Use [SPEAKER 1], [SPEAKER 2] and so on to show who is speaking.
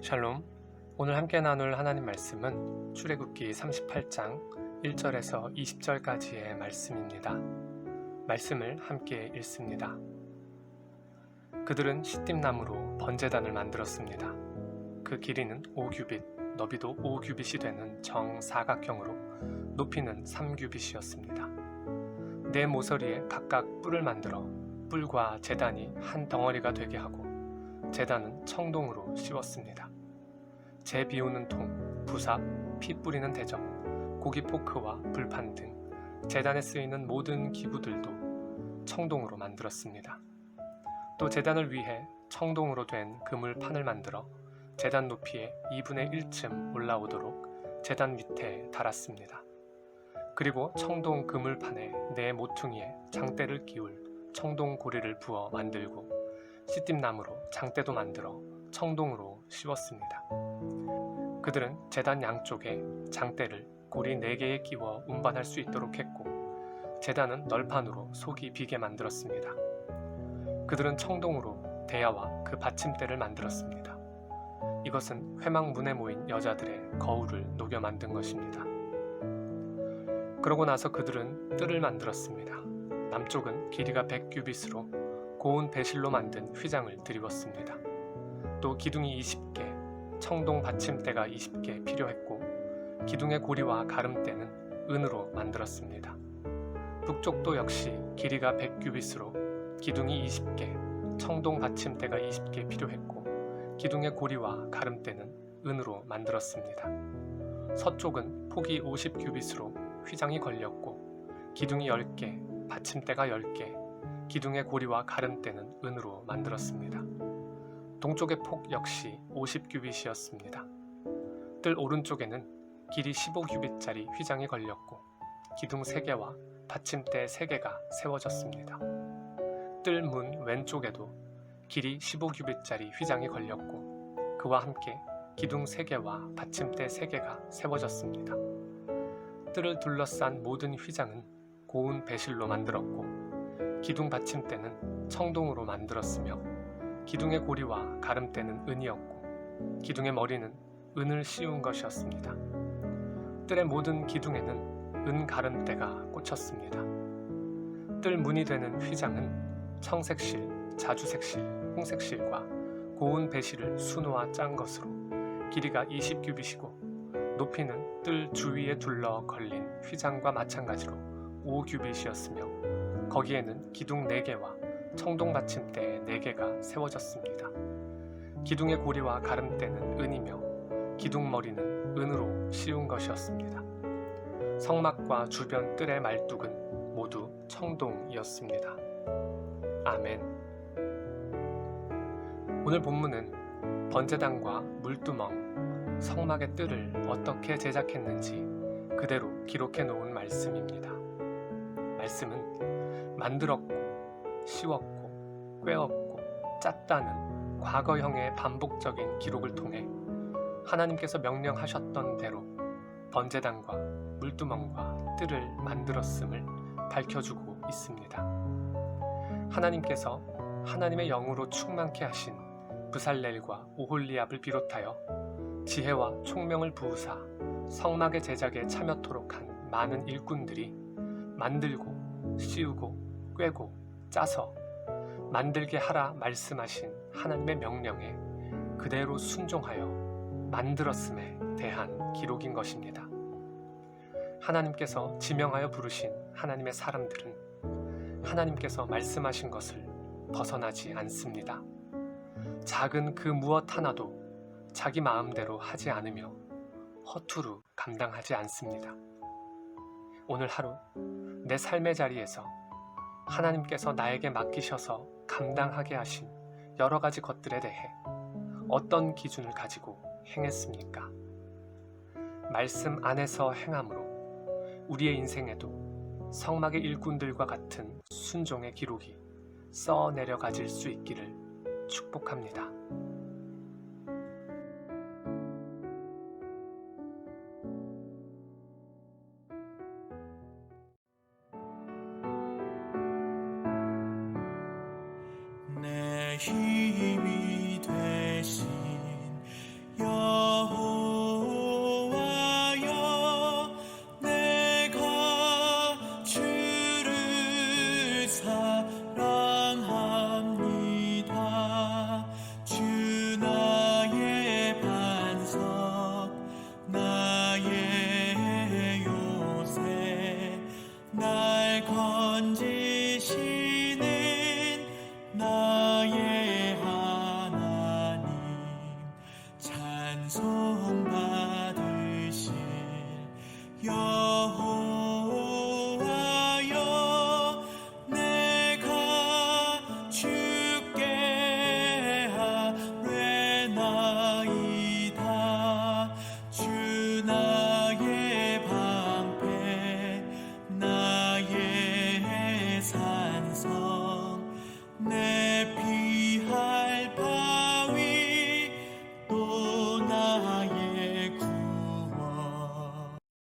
[SPEAKER 1] 샬롬. 오늘 함께 나눌 하나님 말씀은 출애굽기 38장 1절에서 20절까지의 말씀입니다. 말씀을 함께 읽습니다. 그들은 시띠나무로 번제단을 만들었습니다. 그 길이는 5규빗, 너비도 5규빗이 되는 정사각형으로 높이는 3규빗이었습니다. 네 모서리에 각각 뿔을 만들어 뿔과 재단이 한 덩어리가 되게 하고 재단은 청동으로 씌웠습니다. 재 비우는 통, 부삽, 피 뿌리는 대접, 고기 포크와 불판 등 재단에 쓰이는 모든 기구들도 청동으로 만들었습니다. 또 재단을 위해 청동으로 된 그물 판을 만들어 재단 높이의 2분의 1쯤 올라오도록 재단 밑에 달았습니다. 그리고 청동 그물판에 네 모퉁이에 장대를 끼울 청동 고리를 부어 만들고 시띠나무로 장대도 만들어 청동으로 씌웠습니다. 그들은 재단 양쪽에 장대를 고리 4개에 끼워 운반할 수 있도록 했고 재단은 널판으로 속이 비게 만들었습니다. 그들은 청동으로 대야와 그 받침대를 만들었습니다. 이것은 회막문에 모인 여자들의 거울을 녹여 만든 것입니다. 그러고 나서 그들은 뜰을 만들었습니다. 남쪽은 길이가 100규빗으로 고운 배실로 만든 휘장을 드리웠습니다. 또 기둥이 20개, 청동 받침대가 20개 필요했고 기둥의 고리와 가름대는 은으로 만들었습니다. 북쪽도 역시 길이가 100규빗으로 기둥이 20개, 청동 받침대가 20개 필요했고 기둥의 고리와 가름대는 은으로 만들었습니다. 서쪽은 폭이 50규빗으로 휘장이 걸렸고 기둥이 10개, 받침대가 10개, 기둥의 고리와 가름대는 은으로 만들었습니다. 동쪽의 폭 역시 50규빗이었습니다. 뜰 오른쪽에는 길이 15규빗짜리 휘장이 걸렸고 기둥 3개와 받침대 3개가 세워졌습니다. 뜰 문 왼쪽에도 길이 15규빗짜리 휘장이 걸렸고 그와 함께 기둥 3개와 받침대 3개가 세워졌습니다. 뜰을 둘러싼 모든 휘장은 고운 배실로 만들었고 기둥 받침대는 청동으로 만들었으며 기둥의 고리와 가름대는 은이었고 기둥의 머리는 은을 씌운 것이었습니다. 뜰의 모든 기둥에는 은 가름대가 꽂혔습니다. 뜰 문이 되는 휘장은 청색실, 자주색실, 홍색실과 고운 배실을 수놓아 짠 것으로 길이가 20규빗이고 높이는 뜰 주위에 둘러 걸린 휘장과 마찬가지로 5규빗이었으며 거기에는 기둥 4개와 청동 받침대 4개가 세워졌습니다. 기둥의 고리와 가름대는 은이며 기둥 머리는 은으로 씌운 것이었습니다. 성막과 주변 뜰의 말뚝은 모두 청동이었습니다. 아멘. 오늘 본문은 번제단과 물두멍, 성막의 뜰을 어떻게 제작했는지 그대로 기록해 놓은 말씀입니다. 말씀은 만들었고 씌웠고 꿰었고 짰다는 과거형의 반복적인 기록을 통해 하나님께서 명령하셨던 대로 번제단과 물두멍과 뜰을 만들었음을 밝혀주고 있습니다. 하나님께서 하나님의 영으로 충만케 하신 부살렐과 오홀리압을 비롯하여 지혜와 총명을 부으사 성막의 제작에 참여토록 한 많은 일꾼들이 만들고 씌우고 꿰고 짜서 만들게 하라 말씀하신 하나님의 명령에 그대로 순종하여 만들었음에 대한 기록인 것입니다. 하나님께서 지명하여 부르신 하나님의 사람들은 하나님께서 말씀하신 것을 벗어나지 않습니다. 작은 그 무엇 하나도 자기 마음대로 하지 않으며 허투루 감당하지 않습니다. 오늘 하루 내 삶의 자리에서 하나님께서 나에게 맡기셔서 감당하게 하신 여러 가지 것들에 대해 어떤 기준을 가지고 행했습니까? 말씀 안에서 행함으로 우리의 인생에도 성막의 일꾼들과 같은 순종의 기록이 써 내려가질 수 있기를 축복합니다.
[SPEAKER 2] 내 힘이